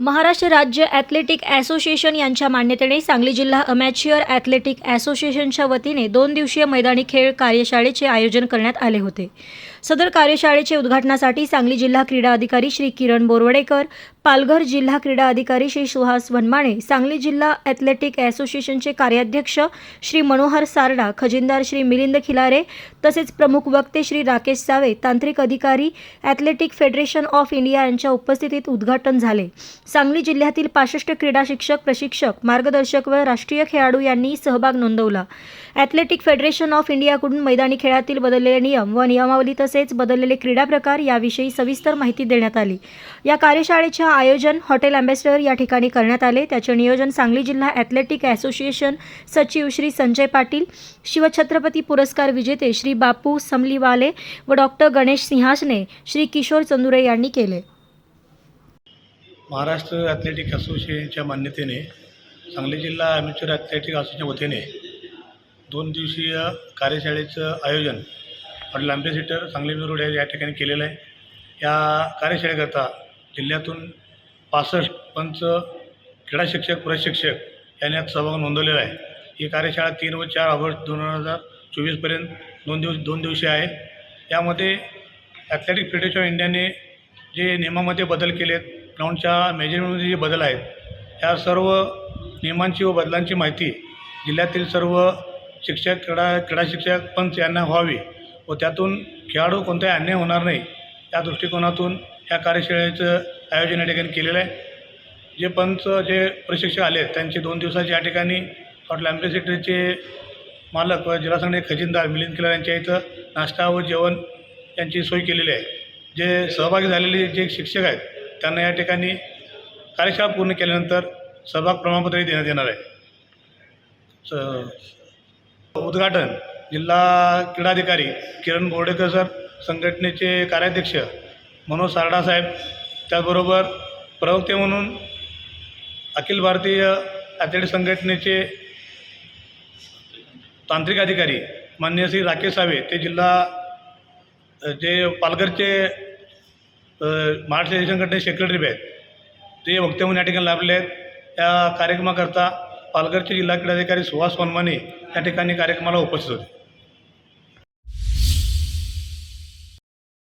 महाराष्ट्र राज्य ॲथलेटिक ॲसोसिएशन यांच्या मान्यतेने सांगली जिल्हा अमॅच्युअर ॲथलेटिक ॲसोसिएशनच्या वतीने दोन दिवसीय मैदानी खेळ कार्यशाळेचे आयोजन करण्यात आले होते. सदर कार्यशाळेचे उद्घाटनासाठी सांगली जिल्हा क्रीडा अधिकारी श्री किरण बोरवडेकर पालघर जिल्हा क्रीडा अधिकारी श्री सुहास वनमाणे सांगली जिल्हा ॲथलेटिक असोसिएशनचे कार्याध्यक्ष श्री मनोहर सारडा खजिनदार श्री मिलिंद खिलारे तसेच प्रमुख वक्ते श्री राकेश सावे तांत्रिक अधिकारी ॲथलेटिक फेडरेशन ऑफ इंडिया यांच्या उपस्थितीत उद्घाटन झाले. सांगली जिल्ह्यातील पासष्ट क्रीडा शिक्षक प्रशिक्षक मार्गदर्शक व राष्ट्रीय खेळाडू यांनी सहभाग नोंदवला. ॲथलेटिक फेडरेशन ऑफ इंडियाकडून मैदानी खेळातील बदललेले नियम व नियमावली तसेच बदललेले क्रीडा प्रकार याविषयी सविस्तर माहिती देण्यात आली. या कार्यशाळेचे आयोजन हॉटेल अँबॅसेडर या ठिकाणी करण्यात आले. त्याचे नियोजन सांगली जिल्हा ॲथलेटिक असोसिएशन सचिव श्री संजय पाटील शिवछत्रपती पुरस्कार विजेते श्री बापू समलीवाले व डॉक्टर गणेश सिंहासने श्री किशोर चंदुरे यांनी केले. महाराष्ट्र ॲथलेटिक असोसिएशनच्या मान्यतेने सांगली जिल्हा ॲमेच्युअर ॲथलेटिक असोसिएशनच्या वतीने दोन दिवसीय कार्यशाळेचं आयोजन हॉटेल अँबेसिटर सांगली रोड या ठिकाणी केलेलं आहे. या कार्यशाळेकरता जिल्ह्यातून पासष्ट पंच क्रीडा शिक्षक प्रशिक्षक यांनी यात सहभाग नोंदवलेला आहे. ही कार्यशाळा तीन व चार ऑगस्ट दोन हजार चोवीसपर्यंत दोन दिवस दोन दिवशी आहे. यामध्ये ॲथलेटिक फेडरेशन ऑफ इंडियाने जे नियमामध्ये बदल केले आहेत ग्राउंडच्या मेजरमेंटमध्ये जे बदल आहेत या सर्व नियमांची व बदलांची माहिती जिल्ह्यातील सर्व शिक्षक क्रीडा क्रीडा शिक्षक पंच यांना व्हावी. व त्यातून खेळाडू कोणताही अन्याय होणार नाही. या दृष्टिकोनातून या कार्यशाळेचं आयोजन या ठिकाणी केलेलं आहे. जे पंच जे प्रशिक्षक आले आहेत त्यांचे दोन दिवसाचे या ठिकाणी हॉटेल अँबेसिडरचे मालक व जिल्हा खजिनदार मिलिंद किल्ला यांच्या इथं नाश्ता व जेवण यांची सोय केलेली आहे. जे सहभागी झालेले जे शिक्षक आहेत त्यांना या ठिकाणी कार्यशाळा पूर्ण केल्यानंतर सहभाग प्रमाणपत्रही देण्यात येणार आहे. स- उद्घाटन जिल्हा क्रीडाधिकारी किरण बोर्डेकर सर संघटनेचे कार्याध्यक्ष मनोज सारडा साहेब त्याचबरोबर प्रवक्ते म्हणून अखिल भारतीय ॲथलेटिक संघटनेचे तांत्रिक अधिकारी माननीय श्री राकेश सावे ते जिल्हा जे पालघरचे महाराष्ट्र संघटनेचे सेक्रेटरी आहेत. ते वक्ते म्हणून या ठिकाणी लाभले आहेत. या कार्यक्रमाकरता पालघरचे जिल्हा क्रीडाधिकारी सुहास वनमाने या ठिकाणी कार्यक्रमाला उपस्थित होते.